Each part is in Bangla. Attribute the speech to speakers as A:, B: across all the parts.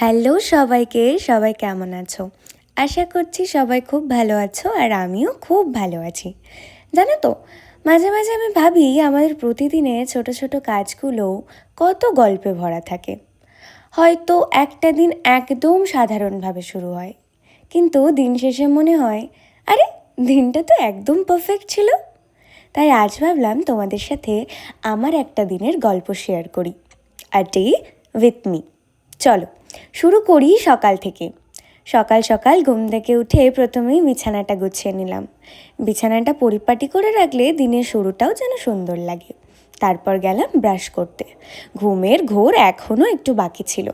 A: হ্যালো সবাইকে, সবাই কেমন আছো? আশা করছি সবাই খুব ভালো আছো আর আমিও খুব ভালো আছি। জানো তো, মাঝে মাঝে আমি ভাবি আমাদের প্রতিদিনে ছোট ছোট কাজগুলো কত গল্পে ভরা থাকে। হয়তো একটা দিন একদম সাধারণভাবে শুরু হয়, কিন্তু দিন শেষে মনে হয়, আরে দিনটা তো একদম পারফেক্ট ছিল। তাই আজ ভাবলাম তোমাদের সাথে আমার একটা দিনের গল্প শেয়ার করি। আর ডে উইথ মি চলো। শুরু করি সকাল থেকে। সকাল সকাল ঘুম থেকে উঠে প্রথমেই বিছানাটা গুছিয়ে নিলাম। বিছানাটা পরিপাটি করে রাখলে দিনের শুরুটাও যেন সুন্দর লাগে। তারপর গেলাম ব্রাশ করতে। ঘুমের ঘোর এখনও একটু বাকি ছিল।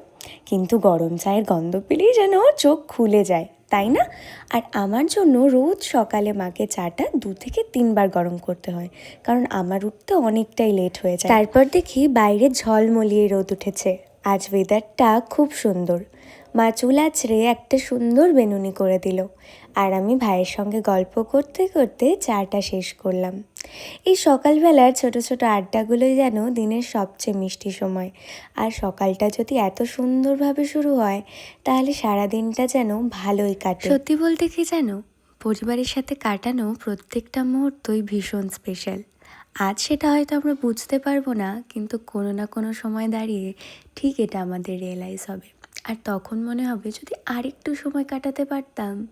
A: কিন্তু গরম চায়ের গন্ধ পেলেই যেন চোখ খুলে যায়, তাই না? আর আমার জন্য রোজ সকালে মাকে চাটা দু থেকে তিনবার গরম করতে হয়, কারণ আমার উঠতে অনেকটাই লেট হয়ে যায়। তারপর দেখি বাইরে ঝলমলিয়ে রোদ উঠেছে। আজ ওয়েদারটা খুব সুন্দর। মা চুল আছড়ে একটা সুন্দর বেনুনি করে দিল। আর আমি ভাইয়ের সঙ্গে গল্প করতে করতে চাটা শেষ করলাম। এই সকালবেলার ছোট ছোট আড্ডাগুলোই যেন দিনের সবচেয়ে মিষ্টি সময়। আর সকালটা যদি এত সুন্দরভাবে শুরু হয়, তাহলে সারা দিনটা যেন ভালোই কাটে। সত্যি বলতে কি জানো? পরিবারের সাথে কাটানো প্রত্যেকটা মুহূর্তই ভীষণ স্পেশাল আজ সেটা হয়তো আমরা বুঝতে পারব না, কিন্তু কোনো না কোনো সময় দাঁড়িয়ে ঠিক এটা আমাদের রিয়েলাইজ হবে। আর তখন মনে হবে যদি আরেকটু সময় কাটাতে পারতাম,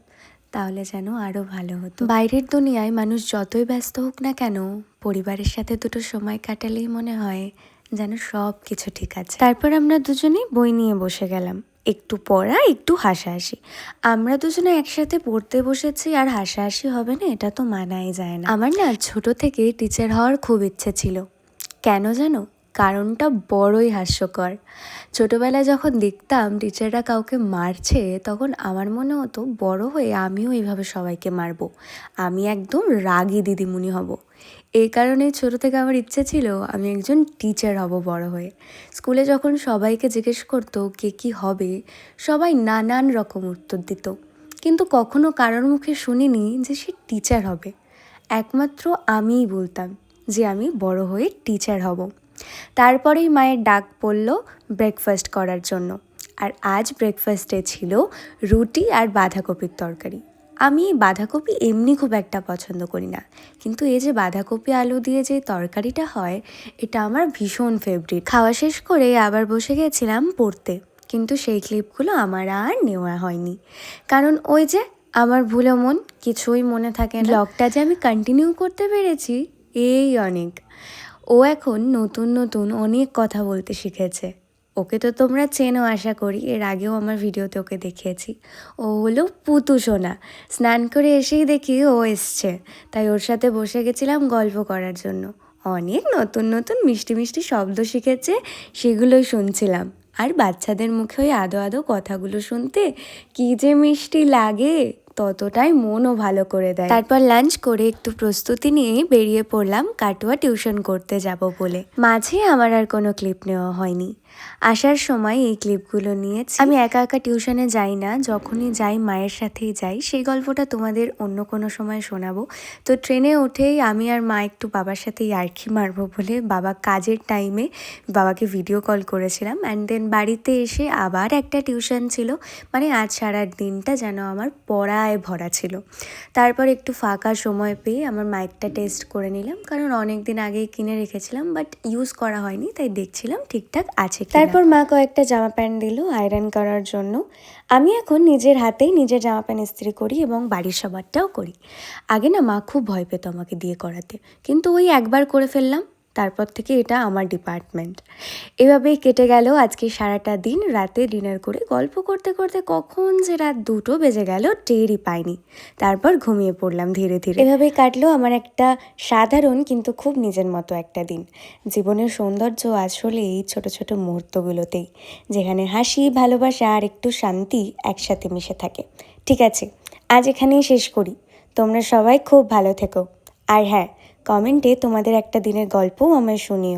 A: তাহলে যেন আরও ভালো হতো। বাইরের দুনিয়ায় মানুষ যতই ব্যস্ত হোক না কেন, পরিবারের সাথে দুটো সময় কাটালেই মনে হয় যেন সব কিছু ঠিক আছে। তারপর আমরা দুজনেই বই নিয়ে বসে গেলাম। একটু পড়া, একটু হাসাহাসি। আমরা দুজনে একসাথে পড়তে বসেছি আর হাসাহাসি হবে না, এটা তো মানাই যায় না। আমার না ছোট থেকে টিচার হওয়ার খুব ইচ্ছে ছিল। কেন জানো? কারণটা বড়ই হাস্যকর। ছোটোবেলায় যখন দেখতাম টিচাররা কাউকে মারছে, তখন আমার মনে হতো, বড় হয়ে আমিও এইভাবে সবাইকে মারব। আমি একদম রাগী দিদিমণি হব। এই কারণে ছোটো থেকে আমার ইচ্ছে ছিল আমি একজন টিচার হব বড় হয়ে। স্কুলে যখন সবাইকে জিজ্ঞেস করতো, কে কী হবে? সবাই নানান রকম উত্তর দিত। কিন্তু কখনো কারোর মুখে শুনিনি যে সে টিচার হবে। একমাত্র আমিই বলতাম যে আমি বড় হয়ে টিচার হব। তারপরেই মায়ের ডাক পড়ল ব্রেকফাস্ট করার জন্য। আর আজ ব্রেকফাস্টে ছিল রুটি আর বাঁধাকপির তরকারি। আমি বাঁধাকপি এমনি খুব একটা পছন্দ করি না। কিন্তু এই যে বাঁধাকপি আলু দিয়ে যে তরকারিটা হয়, এটা আমার ভীষণ ফেভারিট খাওয়া শেষ করে আবার বসে গেছিলাম পড়তে। কিন্তু সেই ক্লিপগুলো আমার আর নেওয়া হয়নি। কারণ ওই যে আমার ভুলো মন কিছুই মনে থাকে ব্লগটা যে আমি কন্টিনিউ করতে পেরেছি, এই অনেক। ও এখন নতুন নতুন অনেক কথা বলতে শিখেছে। ওকে তো তোমরা চেনো আশা করি, এর আগেও আমার ভিডিওতে ওকে দেখিয়েছি। ও হলো পুতু সোনা। স্নান করে এসেই দেখি ও এসছে। তাই ওর সাথে বসে গেছিলাম গল্প করার জন্য। অনেক নতুন নতুন মিষ্টি মিষ্টি শব্দ শিখেছে, সেগুলোই শুনছিলাম। আর বাচ্চাদের মুখে ওই আদো আদো কথাগুলো শুনতে কী যে মিষ্টি লাগে। ততটাই মনও ভালো করে দেয়। তারপর লাঞ্চ করে একটু প্রস্তুতি নিয়ে বেরিয়ে পড়লাম কাটুয়া টিউশন করতে যাব বলে। মাঝে আমার আর কোনো ক্লিপ নেওয়া হয়নি। আসার সময় এই ক্লিপগুলো নিয়েছি। আমি একা একা টিউশনে যাই না যখনই যাই মায়ের সাথেই যাই। সেই গল্পটা তোমাদের অন্য কোনো সময় শোনাবো। তো ট্রেনে উঠেই আমি আর মা একটু বাবার সাথে ইয়ার্কি মারবো বলে বাবা কাজের টাইমে বাবাকে ভিডিও কল করেছিলাম। অ্যান্ড দেন বাড়িতে এসে আবার একটা টিউশন ছিল। মানে আজ সারা দিনটা যেন আমার পড়ায় ভরা ছিল। তারপর একটু ফাঁকা সময় পেয়ে আমার মাইকটা টেস্ট করে নিলাম, কারণ অনেক দিন আগেই কিনে রেখেছিলাম, বাট ইউজ করা হয়নি, তাই দেখছিলাম ঠিকঠাক আছে তারপর মা কয়েকটা জামা প্যান্ট দিল আয়রন করার জন্য। আমি এখন নিজের হাতেই নিজের জামা প্যান্ট ইস্ত্রি করি এবং বাড়ির সবারটাও করি। আগে না মা খুব ভয় পেত আমাকে দিয়ে করাতে, কিন্তু ওই একবার করে ফেললাম তারপর থেকে এটা আমার ডিপার্টমেন্ট এভাবেই কেটে গেল আজকে সারাটা দিন, রাতে ডিনার করে গল্প করতে করতে কখন যে রাত দুটো বেজে গেল টেরই পাইনি। তারপর ঘুমিয়ে পড়লাম ধীরে ধীরে। এভাবেই কাটলো আমার একটা সাধারণ কিন্তু খুব নিজের মতো একটা দিন। জীবনের সৌন্দর্য আসলে এই ছোট ছোট মুহূর্তগুলোতেই, যেখানে হাসি, ভালোবাসা আর একটু শান্তি একসাথে মিশে থাকে। ঠিক আছে, আজ এখানেই শেষ করি। তোমরা সবাই খুব ভালো থেকো। আর হ্যাঁ কমেন্টে তোমাদের একটা দিনের গল্পও আমায় শুনিও।